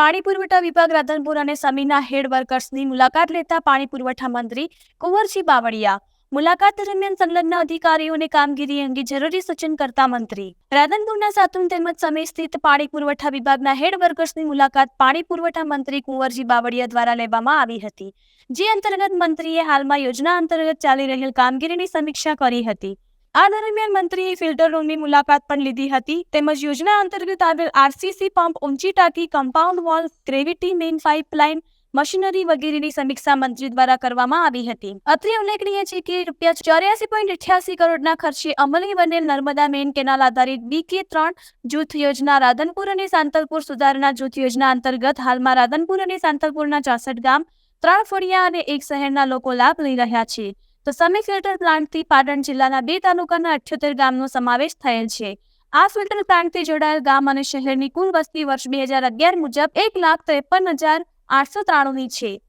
પાણી પુરવઠા વિભાગ રાધનપુર અને સમીના હેડ વર્કર્સની મુલાકાત લેતા પાણી પુરવઠા મંત્રી કુંવરજી બાવળિયા મુલાકાત દરમિયાન સંલગ્ન અધિકારીઓને કામગીરી અંગે જરૂરી સૂચન કરતા મંત્રી. રાધનપુરના સાતુન તેમજ સમય સ્થિત પાણી પુરવઠા વિભાગના હેડ વર્કર્સની મુલાકાત પાણી પુરવઠા મંત્રી કુંવરજી બાવળિયા દ્વારા લેવામાં આવી હતી. જે અંતર્ગત મંત્રીએ હાલમાં યોજના અંતર્ગત ચાલી રહેલ કામગીરીની સમીક્ષા કરી હતી. આ દરમિયાન મંત્રીએ ફિલ્ટર રૂમની મુલાકાત પણ લીધી હતી. તેમજ યોજના અંતર્ગત આવેલ આરસીસી પંપ ઊંચી ટાંકી compound wall gravity main pipeline machinery વગેરેની સમીક્ષા મંત્રી દ્વારા કરવામાં આવી હતી. અત્રે ઉલ્લેખનીય છે કે રૂપિયા ચોર્યાસી પોઈન્ટ અઠ્યાસી કરોડના ખર્ચે અમલી બનેલ નર્મદા મેઇન કેનાલ આધારિત બીકે ત્રણ જૂથ યોજના રાધનપુર અને સાંતલપુર સુધારણા જૂથ યોજના અંતર્ગત હાલમાં રાધનપુર અને સાંતલપુરના ચોસઠ ગામ, ત્રણ ફળિયા અને એક શહેરના લોકો લાભ લઈ રહ્યા છે. તો સમી ફિલ્ટર પ્લાન્ટથી પાટણ જિલ્લાના બે તાલુકાના અઠ્યોતેર ગામનો સમાવેશ થયેલ છે. આ ફિલ્ટર પ્લાન્ટથી જોડાયેલ ગામ અને શહેરની કુલ વસ્તી વર્ષ બે હજાર અગિયાર મુજબ એક લાખ ત્રેપન હજાર આઠસો ત્રાણુંની છે.